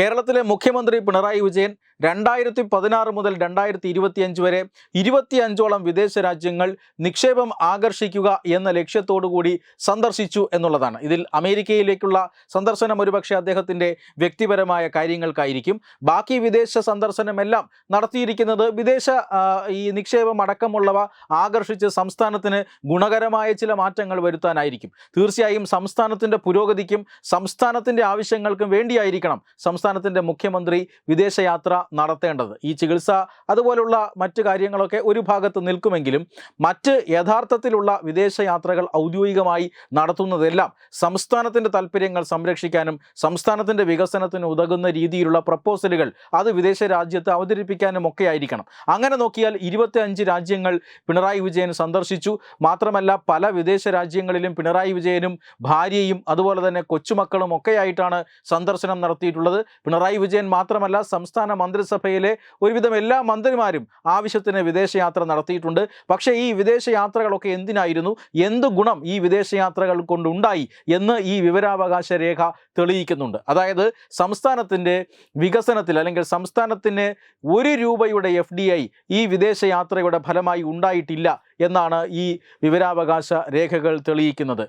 കേരളത്തിലെ മുഖ്യമന്ത്രി പിണറായി വിജയൻ രണ്ടായിരത്തി പതിനാറ് മുതൽ രണ്ടായിരത്തി ഇരുപത്തിയഞ്ച് വരെ ഇരുപത്തിയഞ്ചോളം വിദേശ രാജ്യങ്ങൾ നിക്ഷേപം ആകർഷിക്കുക എന്ന ലക്ഷ്യത്തോടുകൂടി സന്ദർശിച്ചു എന്നുള്ളതാണ്. ഇതിൽ അമേരിക്കയിലേക്കുള്ള സന്ദർശനം ഒരുപക്ഷെ അദ്ദേഹത്തിന്റെ വ്യക്തിപരമായ കാര്യങ്ങൾക്കായിരിക്കും. ബാക്കി വിദേശ സന്ദർശനമെല്ലാം നടത്തിയിരിക്കുന്നത് വിദേശ ഈ നിക്ഷേപം അടക്കമുള്ളവ ആകർഷിച്ച് സംസ്ഥാനത്തിന് ഗുണകരമായ ചില മാറ്റങ്ങൾ വരുത്താനായിരിക്കും. തീർച്ചയായും സംസ്ഥാനത്തിന്റെ പുരോഗതിക്കും സംസ്ഥാനത്തിന്റെ ആവശ്യങ്ങൾക്കും വേണ്ടിയായിരിക്കണം സംസ്ഥാനത്തിന്റെ മുഖ്യമന്ത്രി വിദേശയാത്ര നടത്തേണ്ടത്. ഈ ചികിത്സ അതുപോലുള്ള മറ്റു കാര്യങ്ങളൊക്കെ ഒരു ഭാഗത്ത് നിൽക്കുമെങ്കിലും മറ്റ് യഥാർത്ഥത്തിലുള്ള വിദേശയാത്രകൾ ഔദ്യോഗികമായി നടത്തുന്നതെല്ലാം സംസ്ഥാനത്തിന്റെ താല്പര്യങ്ങൾ സംരക്ഷിക്കാനും സംസ്ഥാനത്തിന്റെ വികസനത്തിന് ഉതകുന്ന രീതിയിലുള്ള പ്രപ്പോസലുകൾ അത് വിദേശ രാജ്യത്ത് അവതരിപ്പിക്കാനും ഒക്കെ ആയിരിക്കണം. അങ്ങനെ നോക്കിയാൽ ഇരുപത്തിയഞ്ച് രാജ്യങ്ങൾ പിണറായി വിജയൻ സന്ദർശിച്ചു. മാത്രമല്ല പല വിദേശ രാജ്യങ്ങളിലും പിണറായി വിജയനും ഭാര്യയും അതുപോലെ തന്നെ കൊച്ചുമക്കളും ഒക്കെയായിട്ടാണ് സന്ദർശനം നടത്തിയിട്ടുള്ളത്. പിണറായി വിജയൻ മാത്രമല്ല സംസ്ഥാന മന്ത്രിസഭയിലെ ഒരുവിധം എല്ലാ മന്ത്രിമാരും ആവശ്യത്തിന് വിദേശയാത്ര നടത്തിയിട്ടുണ്ട്. പക്ഷേ ഈ വിദേശയാത്രകളൊക്കെ എന്തിനായിരുന്നു? എന്ത് ഗുണം ഈ വിദേശയാത്രകൾ കൊണ്ടുണ്ടായി എന്ന് ഈ വിവരാവകാശ രേഖ തെളിയിക്കുന്നുണ്ട്. അതായത് സംസ്ഥാനത്തിന്റെ വികസനത്തിൽ അല്ലെങ്കിൽ സംസ്ഥാനത്തിന് ഒരു രൂപയുടെ എഫ് ഡി ഐ ഈ വിദേശയാത്രയുടെ ഫലമായി ഉണ്ടായിട്ടില്ല എന്നാണ് ഈ വിവരാവകാശ രേഖകൾ തെളിയിക്കുന്നത്.